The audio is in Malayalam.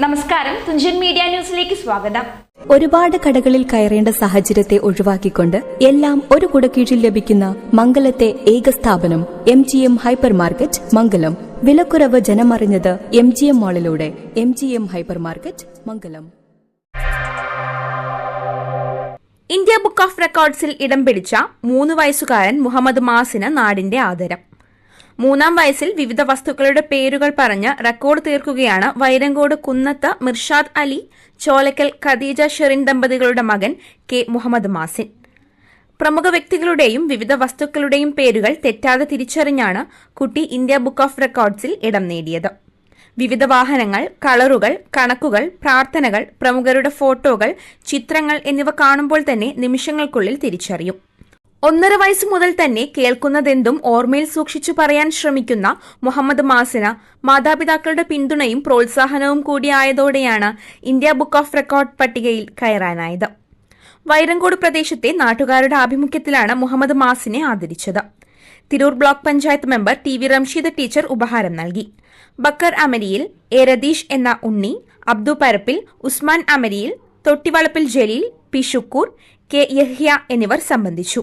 നമസ്കാരം. തുഞ്ചൻ മീഡിയ ന്യൂസിലേക്ക് സ്വാഗതം. ഒരുപാട് കടകളിൽ കയറേണ്ട സാഹചര്യത്തെ ഒഴിവാക്കിക്കൊണ്ട് എല്ലാം ഒരു കുടക്കീഴിൽ ലഭിക്കുന്ന മംഗലത്തെ ഏക സ്ഥാപനം M G M hypermarket Mangalam. വിലക്കുറവ് ജനമറിഞ്ഞത് M G M മാളിലൂടെ M G M hypermarket Mangalam. India book of റെക്കോർഡ്സിൽ ഇടം പിടിച്ച മൂന്ന് വയസ്സുകാരൻ മുഹമ്മദ് മാസിന് നാടിന്റെ ആദരം. മൂന്നാം വയസ്സിൽ വിവിധ വസ്തുക്കളുടെ പേരുകൾ പറഞ്ഞ് റെക്കോർഡ് തീർക്കുകയാണ് വൈരങ്കോട് കുന്നത്ത് മിർഷാദ് അലി ചോലക്കൽ ഖദീജ ഷെറിൻ ദമ്പതികളുടെ മകൻ കെ മുഹമ്മദ് മാസിൻ. പ്രമുഖ വ്യക്തികളുടെയും വിവിധ വസ്തുക്കളുടെയും പേരുകൾ തെറ്റാതെ തിരിച്ചറിഞ്ഞാണ് കുട്ടി ഇന്ത്യ ബുക്ക് ഓഫ് റെക്കോർഡ്സിൽ ഇടം നേടിയത്. വിവിധ വാഹനങ്ങൾ കളറുകൾ കണക്കുകൾ പ്രാർത്ഥനകൾ പ്രമുഖരുടെ ഫോട്ടോകൾ ചിത്രങ്ങൾ എന്നിവ കാണുമ്പോൾ തന്നെ നിമിഷങ്ങൾക്കുള്ളിൽ തിരിച്ചറിയും. ഒന്നര വയസ്സ് മുതൽ തന്നെ കേൾക്കുന്നതെന്തും ഓർമ്മയിൽ സൂക്ഷിച്ചു പറയാൻ ശ്രമിക്കുന്ന മുഹമ്മദ് മാസിന മാതാപിതാക്കളുടെ പിന്തുണയും പ്രോത്സാഹനവും കൂടിയായതോടെയാണ് ഇന്ത്യ ബുക്ക് ഓഫ് റെക്കോർഡ് പട്ടികയിൽ കയറാനായത്. വൈരങ്കോട് പ്രദേശത്തെ നാട്ടുകാരുടെ ആഭിമുഖ്യത്തിലാണ് മുഹമ്മദ് മാസിനെ ആദരിച്ചത്. Tirur block panchayat member T V Ramsheed teacher ഉപഹാരം നൽകി. ബക്കർ അമരിയിൽ എ രതീഷ് എന്ന ഉണ്ണി അബ്ദു പരപ്പിൽ ഉസ്മാൻ അമരിയിൽ തൊട്ടിവളപ്പിൽ ജലീൽ പി ഷുക്കൂർ കെ യഹ്യ എന്നിവർ സംബന്ധിച്ചു.